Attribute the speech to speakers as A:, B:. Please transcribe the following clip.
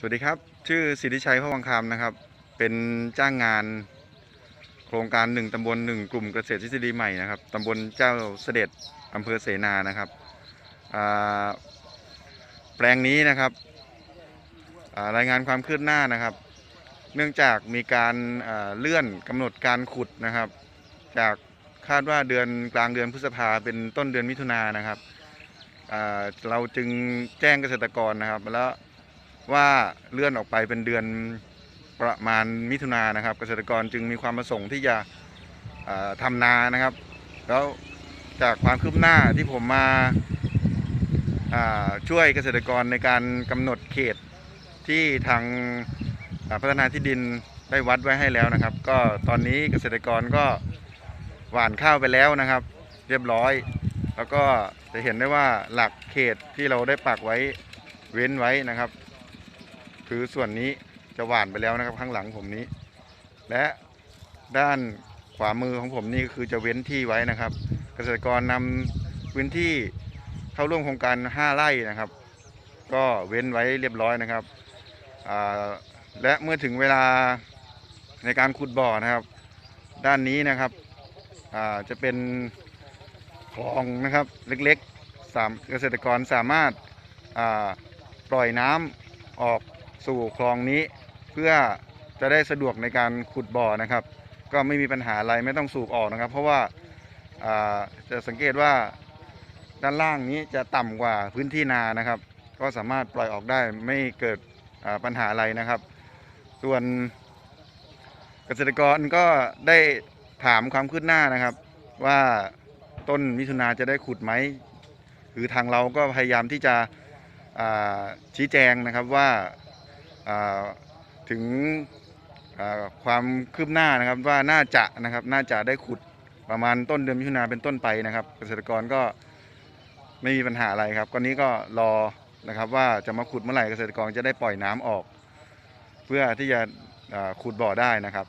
A: สวัสดีครับ ชื่อสิทธิชัยพระวังคำนะครับ เป็นจ้างงานโครงการหนึ่งตำบลหนึ่งกลุ่มเกษตรทฤษฎีใหม่นะครับตำบลเจ้าเสด็จอำเภอเสนานะครับแปลงนี้นะครับารายงานความคืบหน้านะครับ เนื่องจากมีการาเลื่อนกำหนดการขุดนะครับ จากคาดว่าเดือนกลางเดือนพฤษภาเป็นต้นเดือนมิถุนายนนะครับเราจึงแจ้งเกษตรกรนะครับ แล้ว ว่าเลื่อนออกไปเป็นเดือนประมาณมิถุนายนนะครับ เกษตรกรจึงมีความประสงค์ที่จะอ่าทำนานะครับ แล้วจากความคืบหน้าที่ผมมาาช่วยเกษตรกรในการกำหนดเขตที่ทางาพัฒนาที่ดินได้วัดไว้ให้แล้วนะครับ ก็ตอนนี้เกษตรกรก็หว่านข้าวไปแล้วนะครับ เรียบร้อย แล้วก็จะเห็นได้ว่าหลักเขตที่เราได้ปักไว้เว้นไว้นะครับ คือส่วนนี้จะหว่านไปแล้วนะครับ ข้างหลังผมนี้ และด้านขวามือของผมนี่ก็คือจะเว้นที่ไว้นะครับ เกษตรกรนำพื้นที่เข้าร่วมโครงการ 5 ไร่นะครับ ก็เว้นไว้เรียบร้อยนะครับและเมื่อถึงเวลาในการขุดบ่อนะครับ ด้านนี้นะครับจะเป็นคลองนะครับเล็กๆสามเกษตรกรสามารถปล่อยน้ำออก สู่คลองนี้ เพื่อจะได้สะดวกในการขุดบ่อนะครับ ก็ไม่มีปัญหาอะไรไม่ต้องสูบออกนะครับ เพราะว่าาจะสังเกตว่าด้านล่างนี้จะต่ำกว่าพื้นที่นานะครับ ก็สามารถปล่อยออกได้ไม่เกิดปัญหาอะไรนะครับ ส่วนเกษตรกรก็ได้ถามความคืบหน้านะครับ ว่าต้นมิถุนาจะได้ขุดไหมคือทางเราก็พยายามที่จะชี้แจงนะครับว่า ถึงความคืบหน้านะครับว่าน่าจะนะครับน่าจะได้ขุดประมาณต้นเดือนมิถุนาเป็นต้นไปนะครับ เกษตรกรก็ไม่มีปัญหาอะไรครับก็นี้ก็รอนะครับว่าจะมาขุดเมื่อไหร่เกษตรกรจะได้ปล่อยน้ำออก เพื่อที่จะขุดบ่อได้นะครับ